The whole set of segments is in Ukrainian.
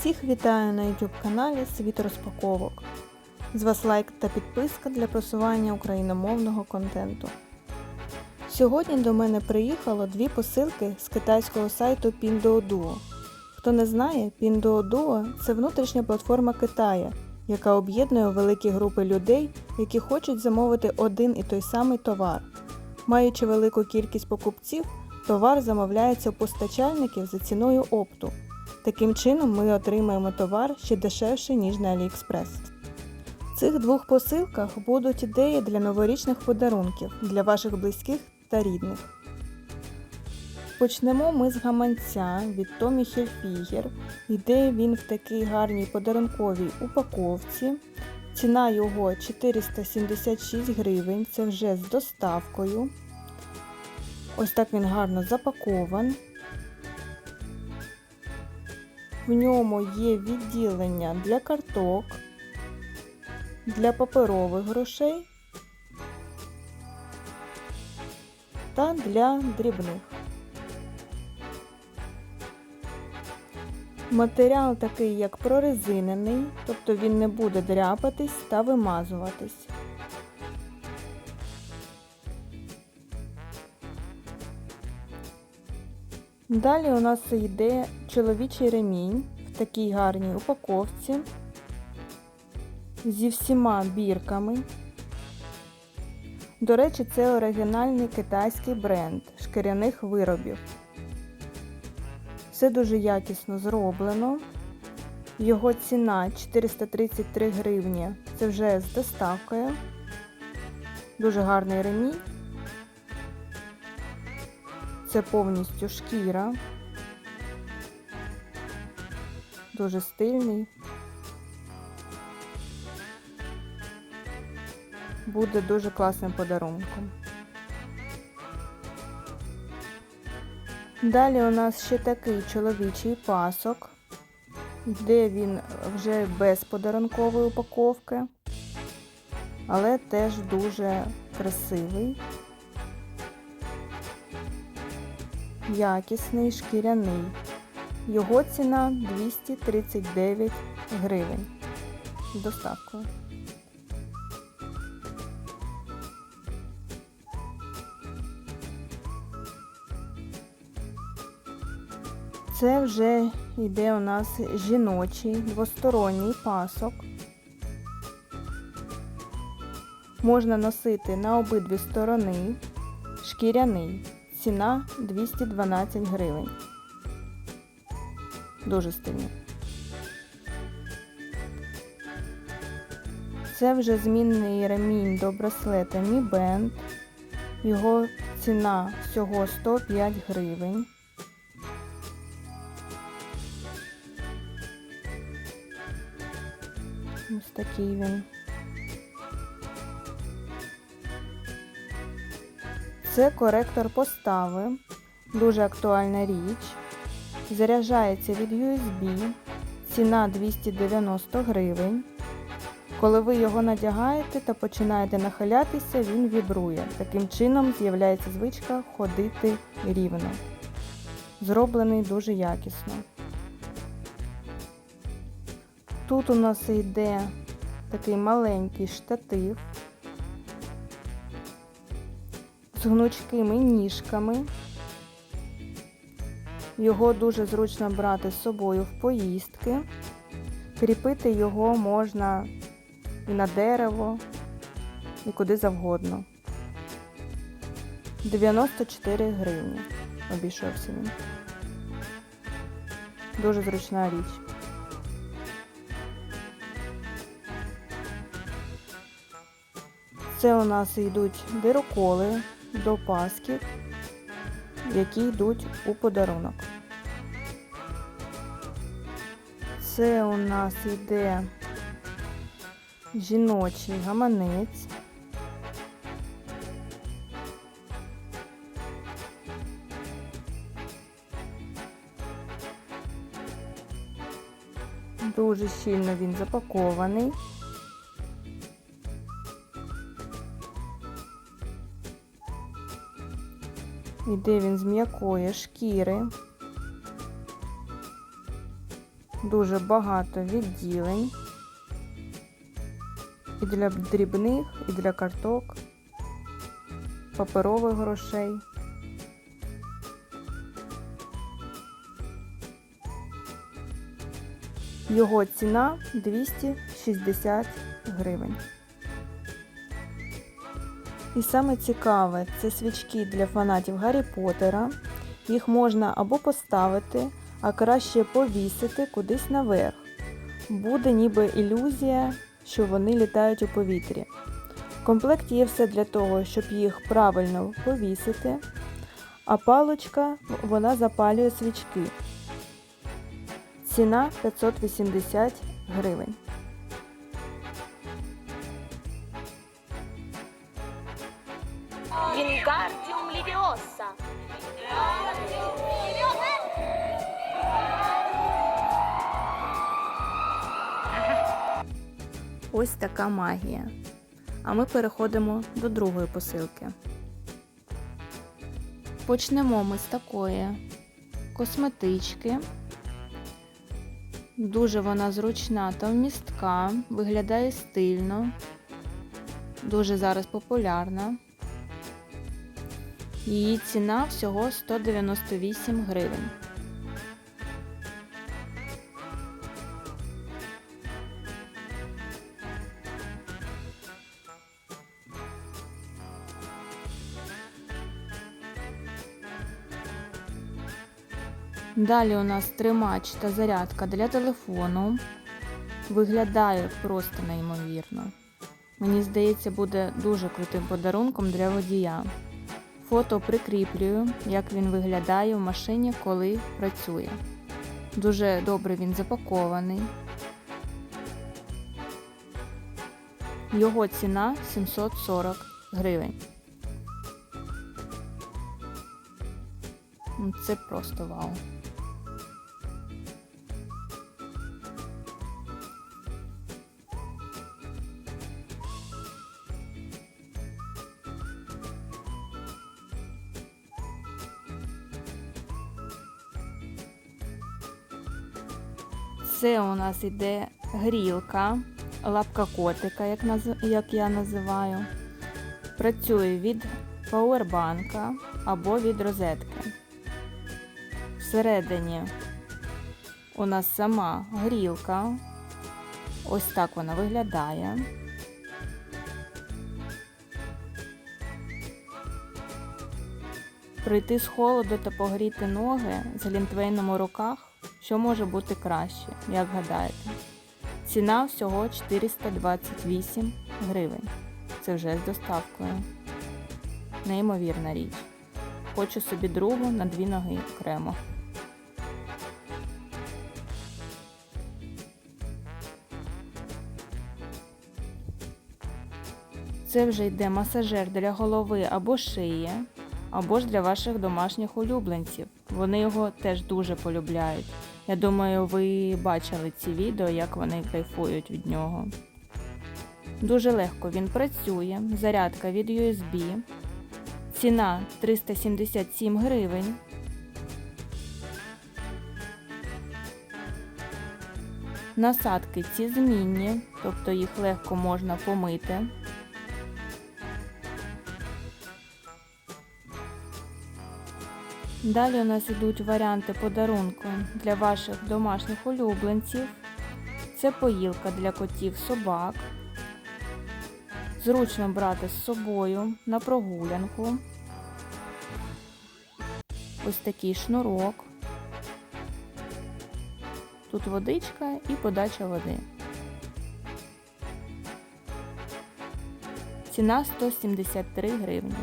Всіх вітаю на YouTube каналі Світ розпаковок. З вас лайк та підписка для просування україномовного контенту. Сьогодні до мене приїхало дві посилки з китайського сайту Pinduoduo. Хто не знає, Pinduoduo – це внутрішня платформа Китая, яка об'єднує великі групи людей, які хочуть замовити один і той самий товар. Маючи велику кількість покупців, товар замовляється у постачальників за ціною опту. Таким чином ми отримаємо товар ще дешевше, ніж на AliExpress. В цих двох посилках будуть ідеї для новорічних подарунків для ваших близьких та рідних. Почнемо ми з гаманця від Tommy Hilfiger. Іде він в такій гарній подарунковій упаковці. Ціна його 476 гривень, це вже з доставкою. Ось так він гарно запакован. В ньому є відділення для карток, для паперових грошей та для дрібних. Матеріал такий, як прорезинений, тобто він не буде дряпатись та вимазуватись. Далі у нас йде чоловічий ремінь в такій гарній упаковці зі всіма бірками. До речі, це оригінальний китайський бренд шкіряних виробів. Все дуже якісно зроблено. Його ціна 433 гривні. Це вже з доставкою. Дуже гарний ремінь. Це повністю шкіра. Дуже стильний. Буде дуже класним подарунком. Далі у нас ще такий чоловічий пасок, де він вже без подарункової упаковки, але теж дуже красивий. Якісний шкіряний. Його ціна 239 гривень доставкою. Це вже йде у нас жіночий двосторонній пасок. Можна носити на обидві сторони, шкіряний. Ціна 212 гривень. Дуже стильно. Це вже змінний ремінь до браслета Mi Band. Його ціна всього 105 гривень. Ось такий він. Це коректор постави, дуже актуальна річ. Заряджається від USB, ціна 290 гривень. Коли ви його надягаєте та починаєте нахилятися, він вібрує. Таким чином з'являється звичка ходити рівно. Зроблений дуже якісно. Тут у нас йде такий маленький штатив з гнучкими ніжками. Його дуже зручно брати з собою в поїздки. Кріпити його можна і на дерево, і куди завгодно. 94 гривні обійшовся він. Дуже зручна річ. Це у нас йдуть дироколи до пасків, які йдуть у подарунок. Це у нас йде жіночий гаманець. Дуже щільно він запакований. Іде він з м'якої шкіри. дуже багато відділень. І для дрібних, і для карток, паперових грошей. Його ціна 260 гривень. І саме цікаве, це свічки для фанатів Гаррі Поттера. Їх можна або поставити, а краще повісити кудись наверх. Буде ніби ілюзія, що вони літають у повітрі. В комплекті є все для того, щоб їх правильно повісити, а паличка вона запалює свічки. Ціна 580 гривень. Wingardium Leviosa. Ось така магія. А ми переходимо до другої посилки. Почнемо ми з такої косметички. Дуже вона зручна та вмістка, виглядає стильно, дуже зараз популярна. Її ціна всього 198 гривень. Далі у нас тримач та зарядка для телефону. Виглядає просто неймовірно. Мені здається, буде дуже крутим подарунком для водія. Фото прикріплюю, як він виглядає в машині, коли працює. Дуже добре він запакований. Його ціна 740 гривень. Це просто вау. Це у нас іде грілка, лапка котика, як, як я називаю. Працює від пауербанка або від розетки. Всередині у нас сама грілка. Ось так вона виглядає. Прийти з холоду та погріти ноги з глінтвейном у руках, що може бути краще, як гадаєте. Ціна всього 428 гривень. Це вже з доставкою. Неймовірна річ. Хочу собі другу на дві ноги окремо. Це вже йде масажер для голови або шиї, або ж для ваших домашніх улюбленців. Вони його теж дуже полюбляють. Я думаю, ви бачили ці відео, як вони кайфують від нього. Дуже легко він працює, зарядка від USB. Ціна 377 гривень. Насадки ці змінні, тобто їх легко можна помити. Далі у нас йдуть варіанти подарунку для ваших домашніх улюбленців. Це поїлка для котів собак. Зручно брати з собою на прогулянку. Ось такий шнурок. Тут водичка і подача води. Ціна 173 гривні.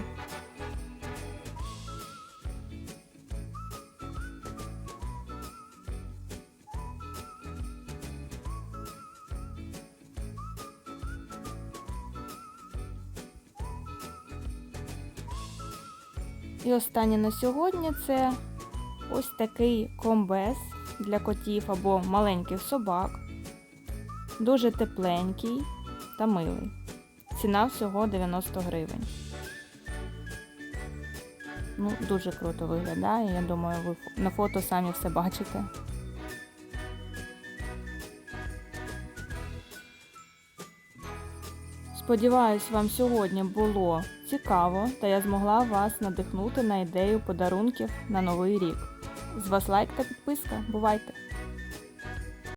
І останнє на сьогодні це ось такий комбез для котів або маленьких собак. Дуже тепленький та милий. Ціна всього 90 гривень. Ну, Дуже круто виглядає, я думаю, ви на фото самі все бачите. Сподіваюсь, вам сьогодні було цікаво та я змогла вас надихнути на ідею подарунків на новий рік. З вас лайк та підписка. Бувайте!